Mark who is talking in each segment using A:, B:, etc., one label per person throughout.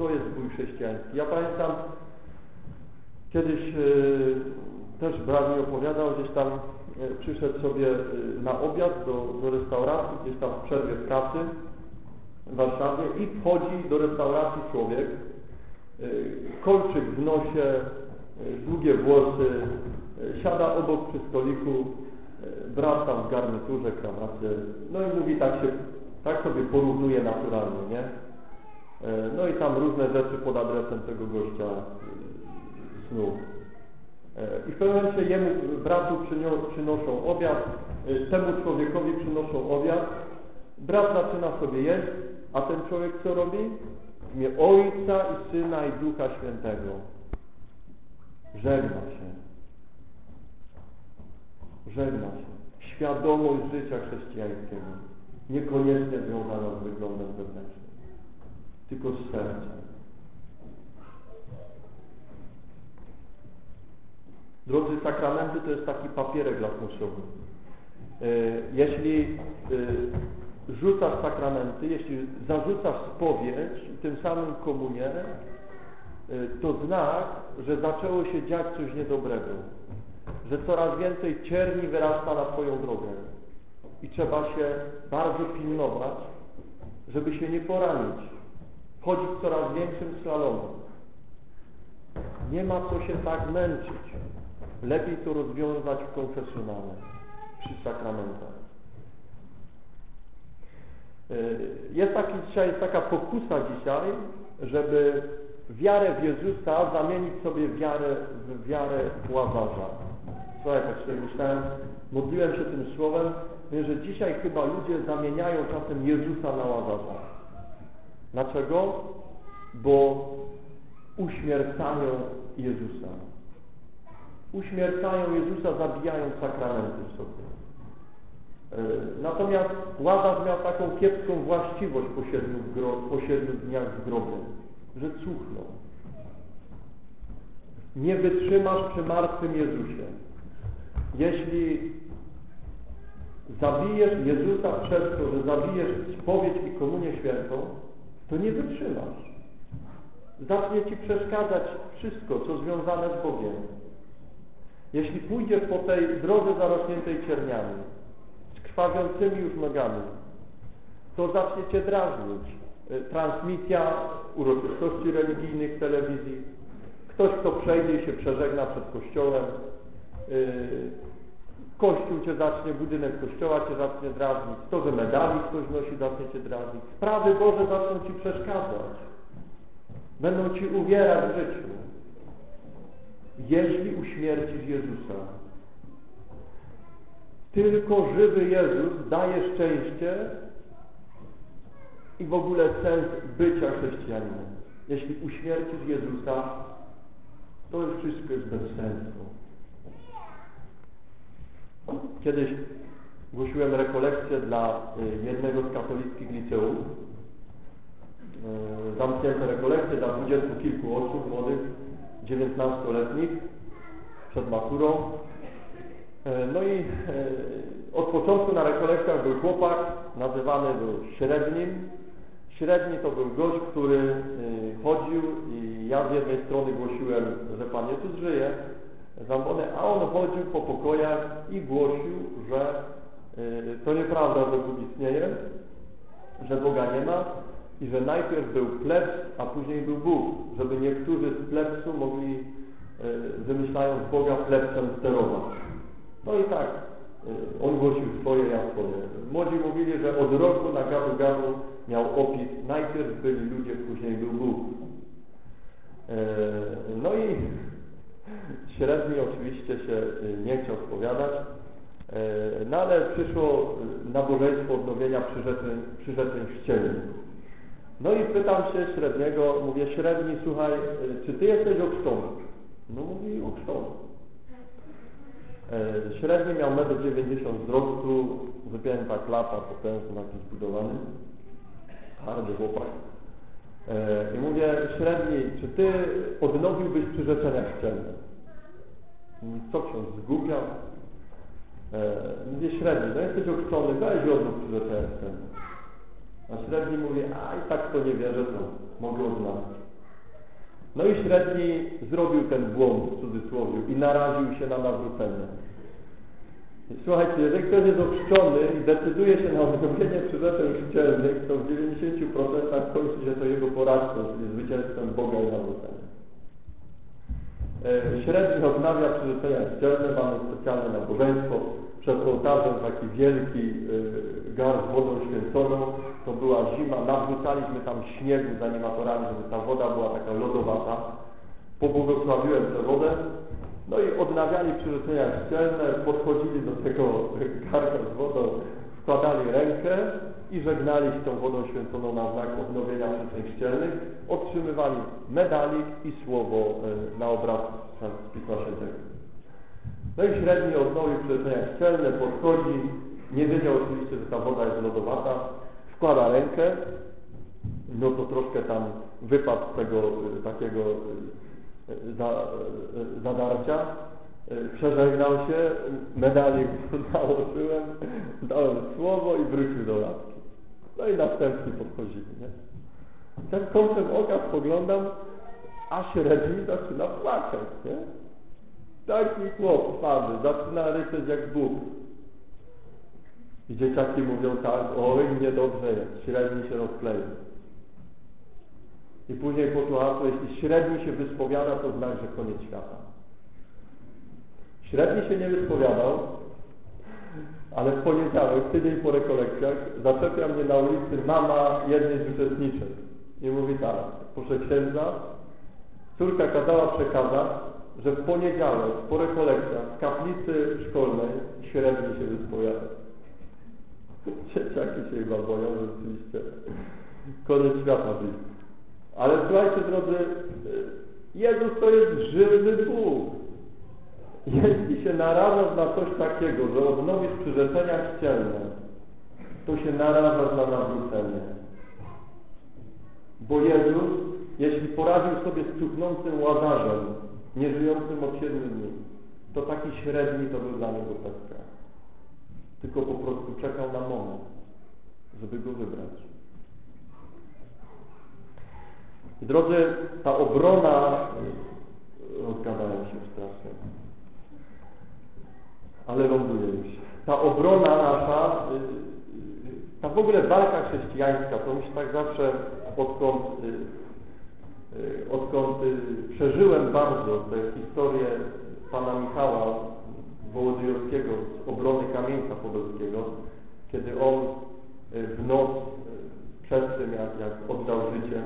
A: To jest bój chrześcijański. Ja pamiętam, kiedyś e, też brat mi opowiadał, gdzieś tam e, przyszedł sobie e, na obiad do, do restauracji, gdzieś tam w przerwie pracy w Warszawie i wchodzi do restauracji człowiek, kolczyk w nosie, długie włosy, siada obok przy stoliku, brat tam w garniturze, krawacie, no i mówi tak się, tak sobie porównuje naturalnie, nie? E, No i tam różne rzeczy pod adresem tego gościa e, snu. E, I w pewnym momencie jemu bratu przynoszą obiad, e, temu człowiekowi przynoszą obiad, brat zaczyna sobie jeść, a ten człowiek co robi? W imię Ojca i Syna i Ducha Świętego. Żegna się. Żegna się. Świadomość życia chrześcijańskiego. Niekoniecznie związana z wyglądem zewnętrznym, tylko z sercem. Drodzy, sakramenty to jest taki papierek lakmusowy. E, Jeśli e, rzucasz sakramenty, jeśli zarzucasz spowiedź i tym samym komunię, e, to znak, że zaczęło się dziać coś niedobrego, że coraz więcej cierni wyrasta na Twoją drogę i trzeba się bardzo pilnować, żeby się nie poranić, chodzić coraz większym slalomem. Nie ma co się tak męczyć. Lepiej to rozwiązać w konfesjonale, przy sakramentach. Yy, Jest taki jest taka pokusa dzisiaj, żeby wiarę w Jezusa zamienić sobie wiarę w wiarę w Łazarza. Co ja tak sobie myślałem, modliłem się tym słowem, że dzisiaj chyba ludzie zamieniają czasem Jezusa na Łazarza. Dlaczego? Bo uśmiercają Jezusa. Uśmiercają Jezusa, zabijając sakramenty w sobie. Yy, Natomiast Łazarz miał taką kiepską właściwość po siedmiu, po siedmiu dniach w grobie, że cuchnął. Nie wytrzymasz przy martwym Jezusie. Jeśli zabijesz Jezusa przez to, że zabijesz spowiedź i komunię świętą, to nie wytrzymasz. Zacznie Ci przeszkadzać wszystko, co związane z Bogiem. Jeśli pójdziesz po tej drodze zarośniętej cierniami, z krwawiącymi już nogami, to zacznie Cię drażnić. Y, Transmisja uroczystości religijnych w telewizji, ktoś, kto przejdzie i się przeżegna przed kościołem, y, kościół Cię zacznie, budynek kościoła Cię zacznie drażnić, to, że medali ktoś nosi, zacznie Cię drażnić. Sprawy Boże zaczną Ci przeszkadzać. Będą Ci uwierać w życiu. Jeśli uśmiercisz Jezusa. Tylko żywy Jezus daje szczęście i w ogóle sens bycia chrześcijaninem. Jeśli uśmiercisz Jezusa, to już wszystko jest bez sensu. Kiedyś głosiłem rekolekcję dla y, jednego z katolickich liceów. Y, Zamknięte rekolekcje dla dwudziestu kilku osób młodych, 19-letnich, przed maturą. E, No i od początku na rekolekcjach był chłopak, nazywany był średnim. Średni to był gość, który chodził i ja z jednej strony głosiłem, że Pan Jezus żyje, zambony, a on chodził po pokojach i głosił, że e, to nieprawda, że Bóg istnieje, że Boga nie ma i że najpierw był plebs, a później był Bóg, żeby niektórzy z plebsu mogli, e, wymyślając Boga, plebsem sterować. No i tak, y, on głosił swoje, ja swoje. Młodzi mówili, że od roku na gadu gadu miał opis, najpierw byli ludzie, później był Bóg. E, No i średni oczywiście się y, nie chciał spowiadać, e, no ale przyszło y, nabożeństwo odnowienia przyrzeczeń, przyrzeczeń chrzcielnych. No i pytam się średniego, mówię, średni, słuchaj, y, czy ty jesteś ochrzczony? No mówi, ochrzczony. E, Średni miał 1,90 m wzrostu, wypięta klapa, potężny, taki zbudowany, hardy chłopak. I mówię, średni, czy ty odnowiłbyś przyrzeczenia chrzcielne? Co ksiądz, zgubiał? E, mówię, średni, no jesteś ochrzczony, weź przyrzeczenia chrzcielne. A średni mówi, a i tak to nie wierzę, to mogę odmawiać. No i średni zrobił ten błąd w cudzysłowie i naraził się na nawrócenie. Słuchajcie, jeżeli ktoś jest ochrzczony i decyduje się na odnowienie przyrzeczeń chrzcielnych, to w 90% kończy się to jego porażką, czyli zwycięstwem Boga. E, średni odnawia przyrzeczenia chrzcielne, mamy specjalne nabożeństwo, przed ołtarzem taki wielki e, gar z wodą święconą, to była zima, nawrzucaliśmy tam śniegu z animatorami, żeby ta woda była taka lodowata. Pobłogosławiłem tę wodę, no i odnawiali przyrzeczenia chrzcielne, podchodzili do tego garka z wodą, wkładali rękę i żegnali się tą wodą święconą na znak odnowienia przyrzeczeń chrzcielnych, otrzymywali medalik i słowo e, na obraz z Pisma Świętego. No i średni odnowił przyrzeczenia chrzcielne, podchodzi, nie wiedział oczywiście, że ta woda jest lodowata, wkłada rękę, no to troszkę tam wypadł z tego e, takiego e, zadarcia, przeżegnał się, medalik nałożyłem, dałem słowo i wrócił do latki. No i następni podchodzili, nie? Tak kątem oka spoglądam, a średni zaczyna płakać, nie? Taki chłop słaby, zaczyna ryczeć jak Bóg. I dzieciaki mówią tak, oj, niedobrze jest, średni się rozkleił. I później po to, jeśli średni się wyspowiada, to znak, że koniec świata. Średni się nie wyspowiadał, ale w poniedziałek, tydzień po rekolekcjach, zaczepia mnie na ulicy mama jednej z uczestniczek. I mówi tak, proszę księdza, córka kazała przekazać, że w poniedziałek po rekolekcjach w kaplicy szkolnej średni się wyspowiada. Dzieciaki się chyba boją, rzeczywiście. Koniec świata blisko. Ale słuchajcie, drodzy, Jezus to jest żywy Bóg. Jeśli się narażasz na coś takiego, że odnowisz przyrzeczenia chrzcielne, to się narażasz na nawrócenie. Bo Jezus, jeśli poradził sobie z cuchnącym łazarzem, nieżyjącym od siedmiu dni, to taki średni to był dla niego pestka tylko po prostu czekał na moment, żeby go wybrać. I drodzy, ta obrona, rozgadają się strasznie, ale ląduje już. Ta obrona nasza, ta w ogóle walka chrześcijańska, to mi się tak zawsze odkąd, odkąd przeżyłem bardzo tę historię Pana Michała Wołodyjowskiego z obrony Kamieńca Podolskiego, kiedy on w noc przed tym, jak, jak oddał życie,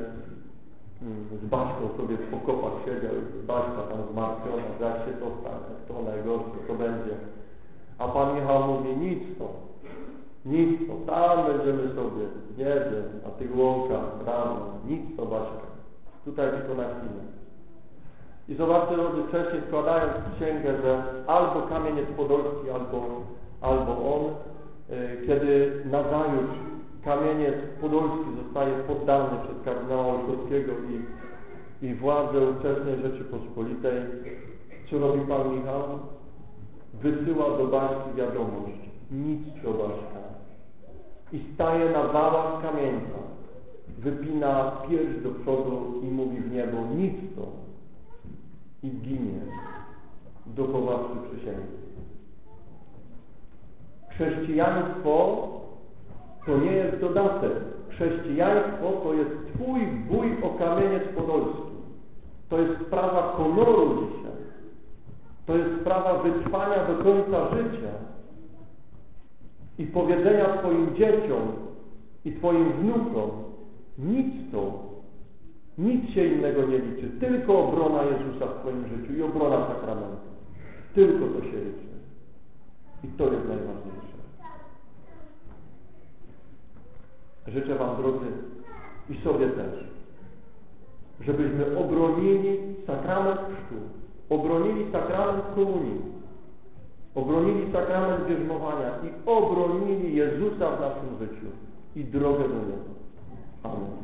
A: z Baśką sobie w pokopach siedział i Baśka tam zmartwiona, jak się to stanie, to najgorsze, to będzie. A Pan Michał mówi, nic to, nic to, tam będziemy sobie, wiem, na tych łąkach, rano, nic to Baśka, tutaj tylko na chwilę. I zobaczcie, drodzy, wcześniej składając księgę, że albo kamień jest podolski, albo, albo on, y, kiedy nazajutrz kamieniec podolski zostaje poddany przez kardynała Olszowskiego i, i władzę ówczesnej Rzeczypospolitej, co robi Pan Michał? Wysyła do Baśki wiadomość. Nic do Baśka. I staje na wałach kamieńca. Wypina pierś do przodu i mówi w niebo, nic to i ginie, dochowawszy przysięgi. Chrześcijaństwo to nie jest dodatek. Chrześcijaństwo to jest Twój bój o kamieniec podolski. To jest sprawa honoru dzisiaj. To jest sprawa wytrwania do końca życia i powiedzenia Twoim dzieciom i Twoim wnukom nic to nic się innego nie liczy. Tylko obrona Jezusa w Twoim życiu i obrona sakramentu. Tylko to się liczy. I to jest najważniejsze. Życzę Wam, drodzy, i sobie też, żebyśmy obronili sakrament chrztu, obronili sakrament komunii, obronili sakrament bierzmowania i obronili Jezusa w naszym życiu i drogę do Niego. Amen.